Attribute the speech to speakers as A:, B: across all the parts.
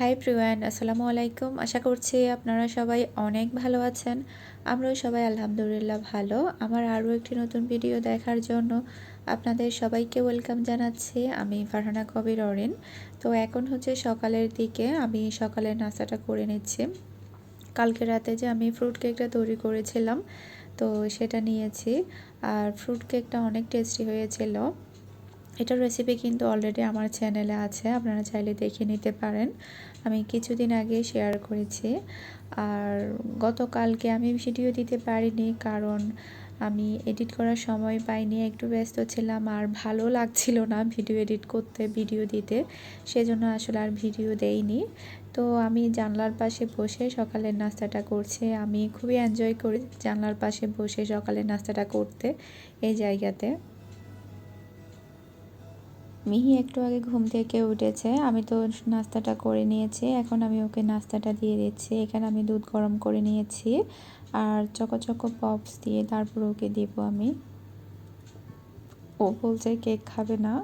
A: High Priyan আসসালামু আলাইকুম। আশা করছি আপনারা সবাই অনেক ভালো আছেন। আমরাও সবাই আলহামদুলিল্লাহ ভালো। আমার আরও একটি নতুন ভিডিও দেখার জন্য আপনাদের সবাইকে ওয়েলকাম জানাচ্ছি। আমি ফারহানা কবির অরেন। তো এখন হচ্ছে সকালের দিকে আমি সকালের নাস্তাটা করে নিচ্ছি। কালকে রাতে যে আমি ফ্রুট কেকটা তৈরি করেছিলাম, তো সেটা নিয়েছি। আর ফ্রুট কেকটা অনেক টেস্টি হয়েছিল। এটার রেসিপি কিন্তু অলরেডি আমার চ্যানেলে আছে, আপনারা চাইলে দেখে নিতে পারেন। আমি কিছুদিন আগে শেয়ার করেছি। আর গতকালকে আমি ভিডিও দিতে পারিনি কারণ আমি এডিট করার সময় পাইনি, একটু ব্যস্ত ছিলাম আর ভালো লাগছিল না ভিডিও এডিট করতে ভিডিও দিতে। সেজন্য আসলে আর ভিডিও দেইনি। তো আমি জানলার পাশে বসে সকালের নাস্তাটা করছি। আমি খুবই এনজয় করি জানলার পাশে বসে সকালের নাস্তাটা করতে এই জায়গাতে। মিহি একটু আগে ঘুম থেকে উঠেছে, আমি তো নাস্তাটা করে নিয়েছি, এখন আমি ওকে নাস্তাটা দিয়ে দিচ্ছি, এখানে আমি দুধ গরম করে নিয়েছি, আর চকো চকো পপস দিয়ে তারপর ওকে দিব আমি। ও বলছে কেক খাবে না,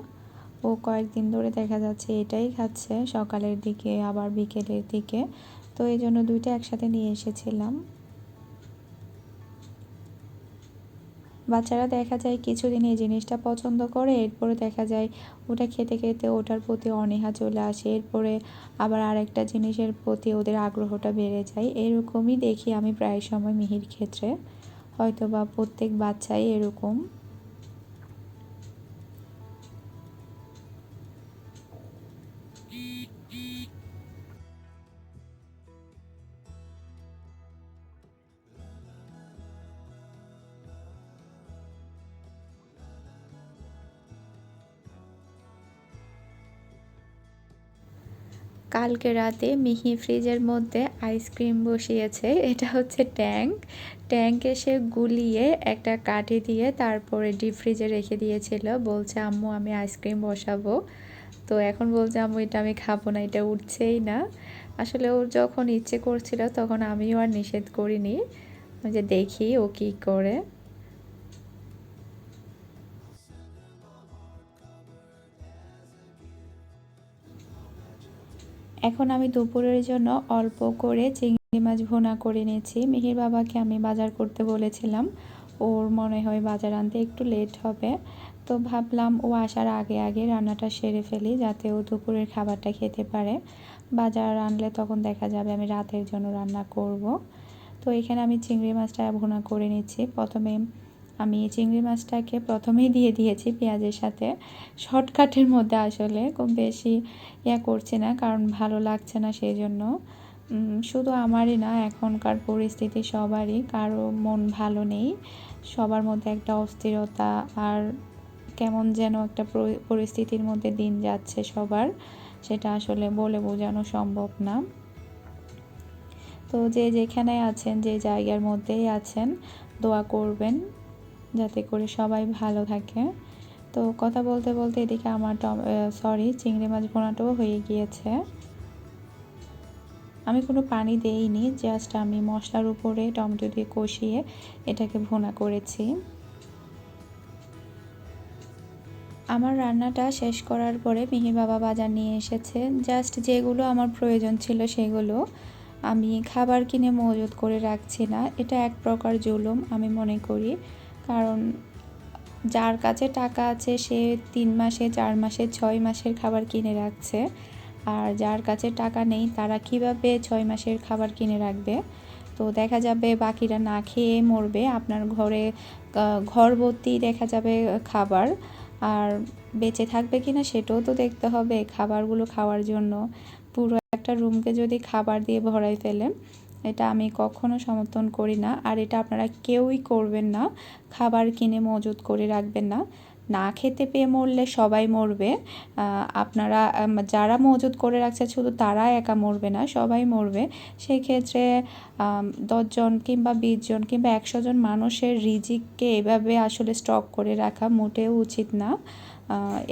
A: ও কয়েকদিন ধরে দেখা যাচ্ছে এটাই খাচ্ছে, সকালের দিকে আবার বিকেলের দিকে, তো এই জন্য দুইটা একসাথে নিয়ে এসেছিলাম। বাচ্চারা দেখা যায় কিছুদিন এই জিনিসটা পছন্দ করে, এরপরে দেখা যায় ওটা খেতে খেতে ওটার প্রতি অনীহা চলে আসে, এরপরে আবার আরেকটা জিনিসের প্রতি ওদের আগ্রহটা বেড়ে যায়। এরকমই দেখি আমি প্রায় সময় মিহির ক্ষেত্রে। হয়তো বা প্রত্যেক বাচ্চাই এরকম। কালকে রাতে মিহি ফ্রিজের মধ্যে আইসক্রিম বসিয়েছে। এটা হচ্ছে ট্যাঙ্ক। ট্যাঙ্কে সে গুলিয়ে একটা কাঠি দিয়ে তারপরে ডিপ ফ্রিজে রেখে দিয়েছিল। বলছে, আম্মু, আমি আইসক্রিম বসাবো। তো এখন বলছে, আম্মু, এটা আমি খাব না, এটা উঠছেই না। আসলে ওর যখন ইচ্ছে করছিল, তখন আমিও আর নিষেধ করিনি। যে দেখি ও কী করে। এখন আমি দুপুরের জন্য অল্প করে চিংড়ি মাছ ভোনা করে নিয়েছি। মিহির বাবাকে আমি বাজার করতে বলেছিলাম। ওর মনে হয় বাজার আনতে একটু লেট হবে। তো ভাবলাম ও আসার আগে আগে রান্নাটা সেরে ফেলি, যাতে ও দুপুরের খাবারটা খেতে পারে। বাজার আনলে তখন দেখা যাবে আমি রাতের জন্য রান্না করব। তো এখানে আমি চিংড়ি মাছটা ভুনা করে নিচ্ছি। প্রথমে আমি চিংড়ি মাছটাকে প্রথমেই দিয়ে দিয়েছি পেঁয়াজের সাথে। শর্টকাটের মধ্যে আসলে খুব বেশি ইয়া করছি না, কারণ ভালো লাগছে না সেই জন্য শুধু আমারই না, এখনকার পরিস্থিতি সবারই, কারও মন ভালো নেই। সবার মধ্যে একটা অস্থিরতা আর কেমন যেন একটা পরিস্থিতির মধ্যে দিন যাচ্ছে সবার, সেটা আসলে বলে বোঝানো সম্ভব না। তো যে যেখানে আছেন, যে জায়গার মধ্যেই আছেন, দোয়া করবেন। যাতে করে সবাই ভালো থাকে। তো কথা বলতে বলতে এদিকে আমার সরি চিংড়ি মাছ ভোনাটাও হয়ে গিয়েছে। আমি কোনো পানি দেইনি জাস্ট আমি মশলার উপরে টমেটো দিয়ে কষিয়ে এটাকে ভোনা করেছি। আমার রান্নাটা শেষ করার পরে মিহি বাবা বাজার নিয়ে এসেছে। জাস্ট যেগুলো আমার প্রয়োজন ছিল সেগুলো আমি খাবার কিনে মজুত করে রাখছি না। এটা এক প্রকার জুলুম, আমি মনে করি। কারণ যার কাছে টাকা আছে সে তিন মাসে, চার মাসে, ছয় মাসের খাবার কিনে রাখছে। আর যার কাছে টাকা নেই, তারা কীভাবে ছয় মাসের খাবার কিনে রাখবে? তো দেখা যাবে বাকিরা না খেয়ে মরবে। আপনার ঘরে ঘর ভর্তি দেখা যাবে খাবার। আর বেঁচে থাকবে কি না সেটাও তো দেখতে হবে, খাবারগুলো খাওয়ার জন্য। পুরো একটা রুমকে যদি খাবার দিয়ে ভরাই ফেলে এটা আমি কখনো সমর্থন করি না। আর এটা আপনারা কেউই করবেন না। খাবার কিনে মজুত করে রাখবেন না। না খেতে পেয়ে মরলে সবাই মরবে। আপনারা যারা মজুত করে রাখছে শুধু তারা একা মরবে না, সবাই মরবে। সেই ক্ষেত্রে দশজন কিংবা বিশজন কিংবা একশো জন মানুষের রিজিককে এভাবে আসলে স্টক করে রাখা মোটেও উচিত না।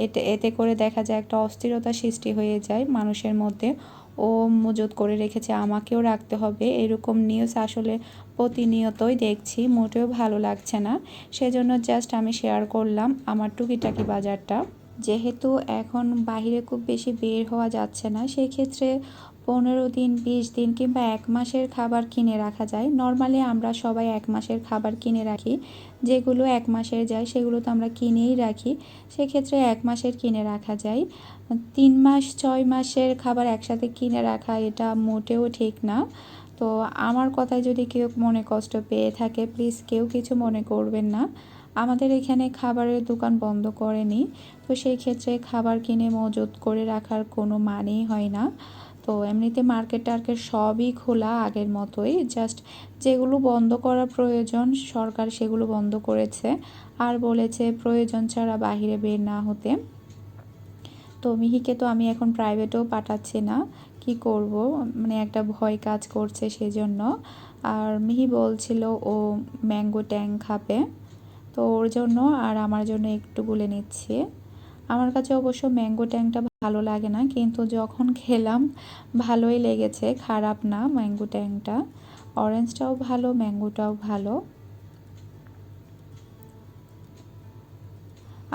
A: এতে এতে করে দেখা যায় একটা অস্থিরতা সৃষ্টি হয়ে যায় মানুষের মধ্যে। ও মজুত করে রেখেছে, আমাকেও রাখতে হবে। এরকম নিউজ আসলে প্রতিনিয়তই দেখছি, মোটেও ভালো লাগছে না। সেজন্য জাস্ট আমি শেয়ার করলাম আমার টুকিটাকি বাজারটা। যেহেতু এখন বাইরে খুব বেশি বের হওয়া যাচ্ছে না সেই ক্ষেত্রে পনেরো দিন, বিশ দিন কিংবা এক মাসের খাবার কিনে রাখা যায়। নর্মালি আমরা সবাই এক মাসের খাবার কিনে রাখি। যেগুলো এক মাসের যায়, সেগুলো তো আমরা কিনেই রাখি। সেক্ষেত্রে এক মাসের কিনে রাখা যায়। তিন মাস, ছয় মাসের খাবার একসাথে কিনে রাখা, এটা মোটেও ঠিক না। তো আমার কথায় যদি কেউ মনে কষ্ট পেয়ে থাকে, প্লিজ কেউ কিছু মনে করবেন না। আমাদের এখানে খাবারের দোকান বন্ধ করেনি। তো সেই ক্ষেত্রে খাবার কিনে মজুত করে রাখার কোনো মানেই হয় না। তো এমনিতে মার্কেট টার্কেট সবই খোলা আগের মতোই জাস্ট যেগুলো বন্ধ করা প্রয়োজন, সরকার সেগুলো বন্ধ করেছে। আর বলেছে প্রয়োজন ছাড়া বাহিরে বের না হতে। তো মিহিকে তো আমি এখন প্রাইভেটেও পাঠাচ্ছি না, কি করব? মানে একটা ভয় কাজ করছে সেজন্য। আর মিহি বলছিল ও ম্যাঙ্গো ট্যাং খাবে। তো ওর জন্য আর আমার জন্য একটু গুলে নিচ্ছি। আমার কাছে অবশ্য ম্যাঙ্গো ট্যাংটা ভালো লাগে না, কিন্তু যখন খেলাম ভালোই লেগেছে, খারাপ না ম্যাঙ্গো ট্যাংটা অরেঞ্জটাও ভালো ম্যাঙ্গোটাও ভালো।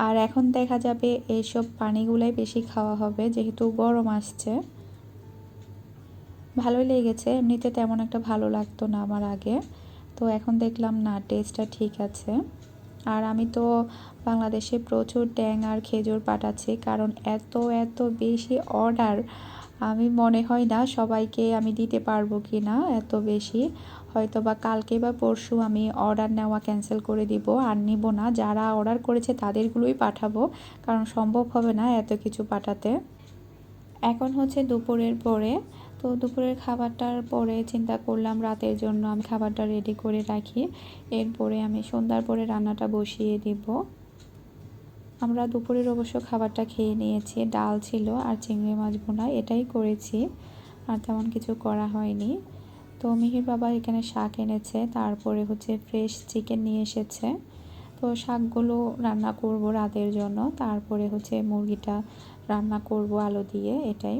A: আর এখন দেখা যাবে এইসব পানিগুলাই বেশি খাওয়া হবে, যেহেতু গরম আসছে। ভালোই লেগেছে, এমনিতে তেমন একটা ভালো লাগতো না আমার আগে। তো এখন দেখলাম না টেস্টটা ঠিক আছে। আর আমি তো বাংলাদেশে প্রচুর ট্যাং আর খেজুর পাঠাচ্ছি, কারণ এত এত বেশি অর্ডার আমি মনে হয় না সবাইকে আমি দিতে পারব কি না এত বেশি। হয়তো বা কালকে বা পরশু আমি অর্ডার নেওয়া ক্যান্সেল করে দিব, আর নিব না। যারা অর্ডার করেছে তাদেরগুলোই পাঠাবো, কারণ সম্ভব হবে না এত কিছু পাঠাতে। এখন হচ্ছে দুপুরের পরে তো দুপুরের খাবারটার পরে চিন্তা করলাম রাতের জন্য আমি খাবারটা রেডি করে রাখি। এরপরে আমি সন্ধ্যার পরে রান্নাটা বসিয়ে দিব। আমরা দুপুরের অবশ্য খাবারটা খেয়ে নিয়েছি। ডাল ছিল আর চিংড়ি মাছ বোনা এটাই করেছি। আর তেমন কিছু করা হয়নি। তো মিহির বাবা এখানে শাক এনেছে, তারপরে হচ্ছে ফ্রেশ চিকেন নিয়ে এসেছে। তো শাকগুলো রান্না করব রাতের জন্য, তারপরে হচ্ছে মুরগিটা রান্না করব আলু দিয়ে, এটাই।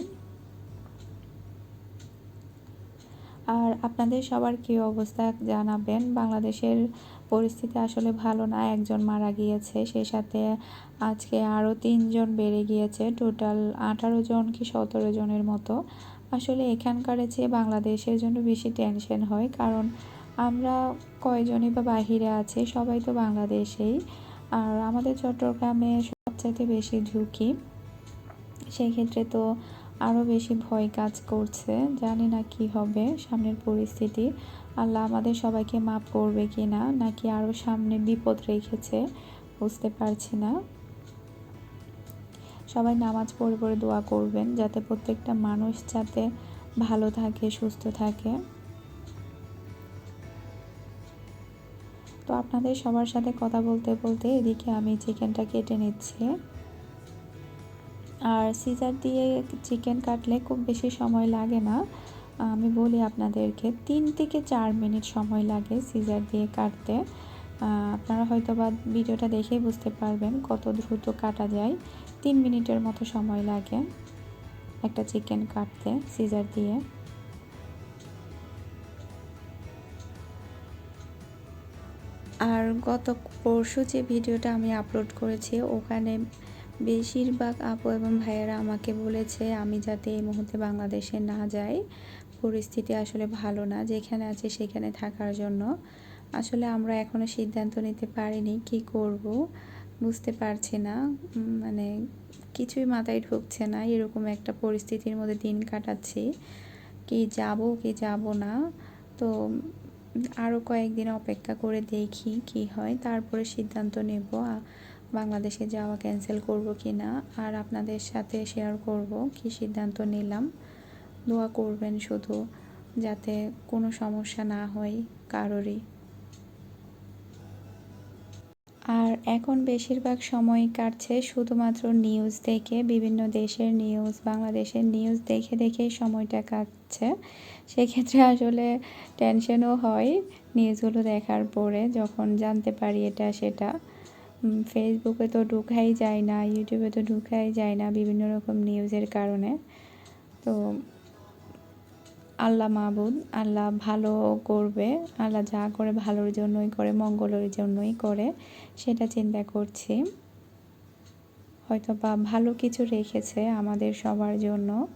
A: আর আপনাদের সবার কী অবস্থা জানাবেন? বাংলাদেশের পরিস্থিতি আসলে ভালো না, একজন মারা গিয়েছে, সেই সাথে আজকে আরও তিনজন বেড়ে গিয়েছে, টোটাল আঠারো জন কি সতেরো জনের মতো। আসলে এখানকার চেয়ে বাংলাদেশের জন্য বেশি টেনশন হয়, কারণ আমরা কয়জনই বা বাহিরে আছি, সবাই তো বাংলাদেশেই। আর আমাদের চট্টগ্রামে সবচাইতে বেশি ঝুঁকি সেই ক্ষেত্রে তো আরও বেশি ভয় কাজ করছে। জানি না কি হবে সামনের পরিস্থিতি। আল্লাহ আমাদের সবাইকে মাফ করবে কি না, নাকি আরও সামনে বিপদ রেখেছে বুঝতে পারছি না। সবাই নামাজ পড়ে পড়ে দোয়া করবেন যাতে প্রত্যেকটা মানুষ যাতে ভালো থাকে, সুস্থ থাকে। তো আপনাদের সবার সাথে কথা বলতে বলতে এদিকে আমি চিকেনটা কেটে নিচ্ছি। আর সিজার দিয়ে চিকেন কাটলে খুব বেশি সময় লাগে না। আমি বলি আপনাদেরকে, তিন থেকে চার মিনিট সময় লাগে সিজার দিয়ে কাটতে। আপনারা হয়তো বা ভিডিওটা দেখেই বুঝতে পারবেন কত দ্রুত কাটা যায়। তিন মিনিটের মতো সময় লাগে একটা চিকেন কাটতে সিজার দিয়ে। আর গত পরশু যে ভিডিওটা আমি আপলোড করেছি, ওখানে বেশিরভাগ আপু এবং ভাইয়েরা আমাকে বলেছে, আমি যাতে এই মুহূর্তে বাংলাদেশে না যাই, পরিস্থিতি আসলে ভালো না, যেখানে আছে সেখানে থাকার জন্য। আসলে আমরা এখনও সিদ্ধান্ত নিতে পারিনি, কি করব? বুঝতে পারছি না। মানে কিছুই মাথায় ঢুকছে না, এরকম একটা পরিস্থিতির মধ্যে দিন কাটাচ্ছি। কি যাব কি যাব না? তো আরও কয়েকদিন অপেক্ষা করে দেখি কি হয়, তারপরে সিদ্ধান্ত নেব। বাংলাদেশে যাওয়া ক্যান্সেল করব কি না আর আপনাদের সাথে শেয়ার করব কি সিদ্ধান্ত নিলাম। দোয়া করবেন শুধু যাতে কোনো সমস্যা না হয় কারোরই। আর এখন বেশিরভাগ সময় কাটছে শুধুমাত্র নিউজ দেখে, বিভিন্ন দেশের নিউজ বাংলাদেশের নিউজ দেখে দেখে সময়টা কাটছে। সেক্ষেত্রে আসলে টেনশনও হয় নিউজগুলো দেখার পরে যখন জানতে পারি এটা সেটা। ফেসবুকে তো ঢুকাই যায় না ইউটিউবে তো ঢুকাই যায় না বিভিন্ন রকম নিউজের কারণে। তো আল্লাহ মাহবুদ আল্লাহ ভালো করবে, আল্লাহ যা করে ভালোর জন্যই করে, মঙ্গলের জন্যই করে, সেটা চিন্তা করছি। হয়তো বা ভালো কিছু রেখেছে আমাদের সবার জন্য।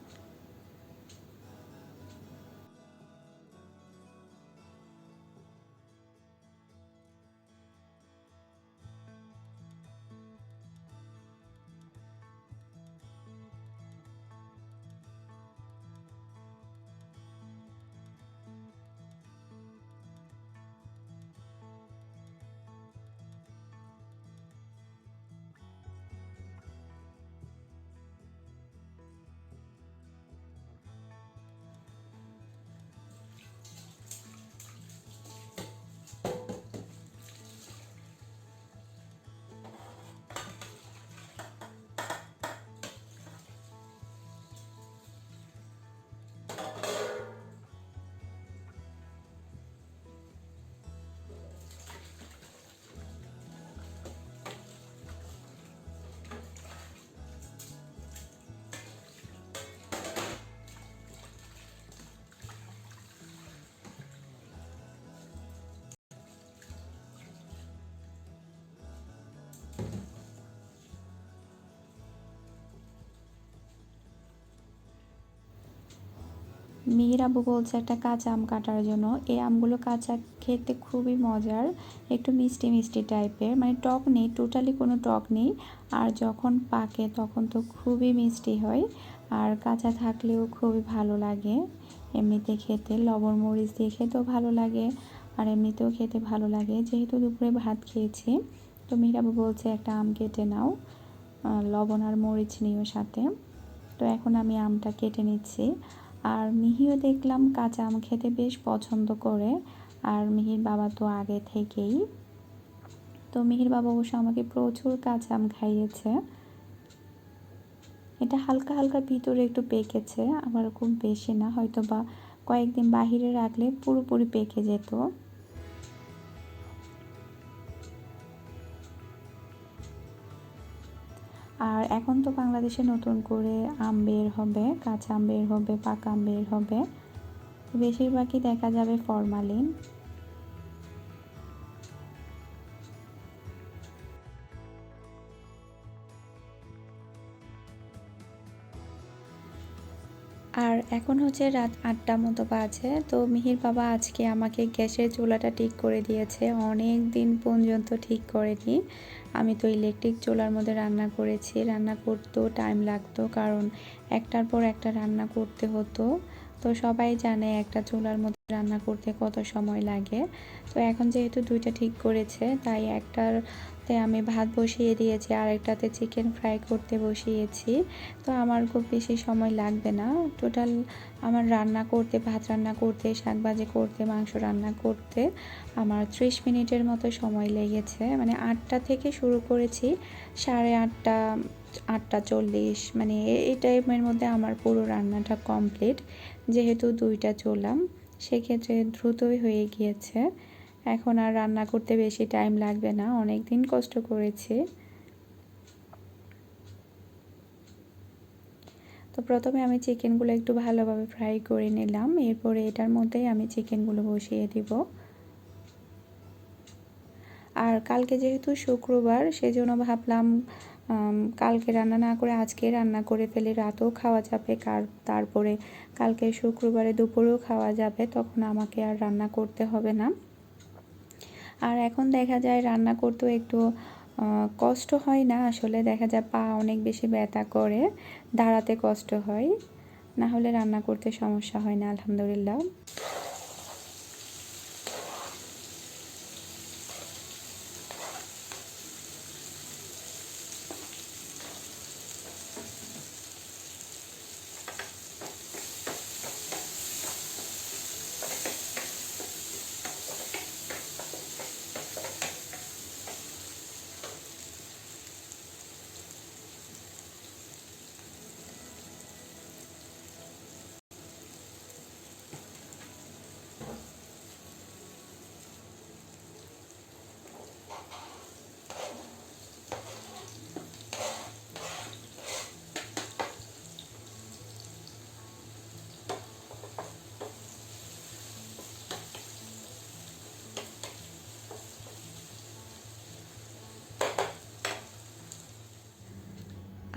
A: মিহির আব্বু বলছে একটা কাঁচা আম কাটার জন্য। এই আমগুলো কাঁচা খেতে খুবই মজার, একটু মিষ্টি মিষ্টি টাইপের। মানে টক নেই টোটালি কোনো টক নেই। আর যখন পাকে তখন তো খুবই মিষ্টি হয়। আর কাঁচা থাকলেও খুবই ভালো লাগে। এমনিতে খেতে লবণ মরিচ দিয়ে খেতেও ভালো লাগে। আর এমনিতেও খেতে ভালো লাগে। যেহেতু দুপুরে ভাত খেয়েছি, তো মিহিরাবু বলছে একটা আম কেটে নাও। লবণ আর মরিচ নিও সাথে। তো এখন আমি আমটা কেটে নিচ্ছি। আর মিহিও দেখলাম কাঁচা আম খেতে বেশ পছন্দ করে। আর মিহির বাবা তো আগে থেকেই। তো মিহির বাবা অবশ্য আমাকে প্রচুর কাঁচা আম খাইয়েছে। এটা হালকা হালকা ভিতরে একটু পেকেছে আবার খুব বেশি না হয়তো বা কয়েকদিন বাহিরে রাখলে পুরোপুরি পেকে যেত। আর এখন তো বাংলাদেশে নতুন করে আম বের হবে, কাঁচা আম বের হবে, পাকা আম বের হবে। বেশিরভাগই দেখা যাবে ফরমালিন এখন হচ্ছে রাত আটটা মতো বাজে। তো মিহির বাবা আজকে আমাকে গ্যাসের চুলাটা ঠিক করে দিয়েছে। অনেক দিন পর্যন্ত ঠিক করেনি। আমি তো ইলেকট্রিক চুলার মধ্যে রান্না করেছি। রান্না করতেও টাইম লাগতো কারণ একটার পর একটা রান্না করতে হতো। তো সবাই জানে একটা চুলার মধ্যে রান্না করতে কত সময় লাগে। তো এখন যেহেতু দুইটা ঠিক করেছে, তাই একটাতে আমি ভাত বসিয়ে দিয়েছি, আর একটাতে চিকেন ফ্রাই করতে বসিয়েছি। তো আমার খুব বেশি সময় লাগবে না। টোটাল আমার রান্না করতে, ভাত রান্না করতে শাক ভাজি করতে, মাংস রান্না করতে আমার ত্রিশ মিনিটের মতো সময় লেগেছে। মানে আটটা থেকে শুরু করেছি, সাড়ে আটটা আটটা চল্লিশ। মানে এই টাইমের মধ্যে আমার পুরো রান্নাটা কমপ্লিট। যেহেতু দুইটা চলাম, সেক্ষেত্রে দ্রুতই হয়ে গিয়েছে। এখন আর রান্না করতে বেশি টাইম লাগবে না অনেক দিন কষ্ট করেছি। তো প্রথমে আমি চিকেনগুলো একটু ভালোভাবে ফ্রাই করে নিলাম, এরপরে এটার মধ্যেই আমি চিকেনগুলো বসিয়ে দিব। আর কালকে যেহেতু শুক্রবার, সেজন্য ভাবলাম কালকে রান্না না করে আজকে রান্না করে ফেলে, রাতেও খাওয়া যাবে, কার, তারপরে কালকে শুক্রবারে দুপুরেও খাওয়া যাবে, তখন আমাকে আর রান্না করতে হবে না। আর এখন দেখা যায় রান্না করতেও একটু কষ্ট হয় না। আসলে দেখা যায় পা অনেক বেশি ব্যথা করে, দাঁড়াতে কষ্ট হয়। না হলে রান্না করতে সমস্যা হয় না, আলহামদুলিল্লাহ।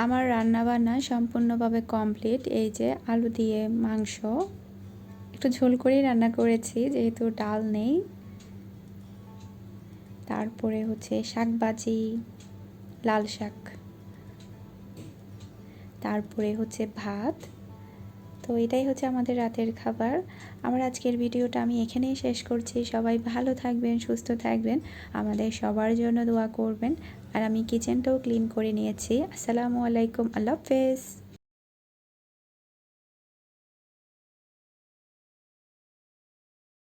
A: আমার রান্না বান্না সম্পূর্ণভাবে কমপ্লিট এই যে আলু দিয়ে মাংস। একটু ঝোল করেই রান্না করেছি, যেহেতু ডাল নেই। তারপরে হচ্ছে শাক ভাজি লাল শাক। তারপরে হচ্ছে ভাত। তো এটাই হচ্ছে আমাদের রাতের খাবার। আমার আজকের ভিডিওটা আমি এখানেই শেষ করছি। সবাই ভালো থাকবেন, সুস্থ থাকবেন। আমাদের সবার জন্য দোয়া করবেন। আর আমি কিচেনটাও ক্লিন করে নিয়েছি। আসসালামু আলাইকুম আল্লাহ হাফেজ।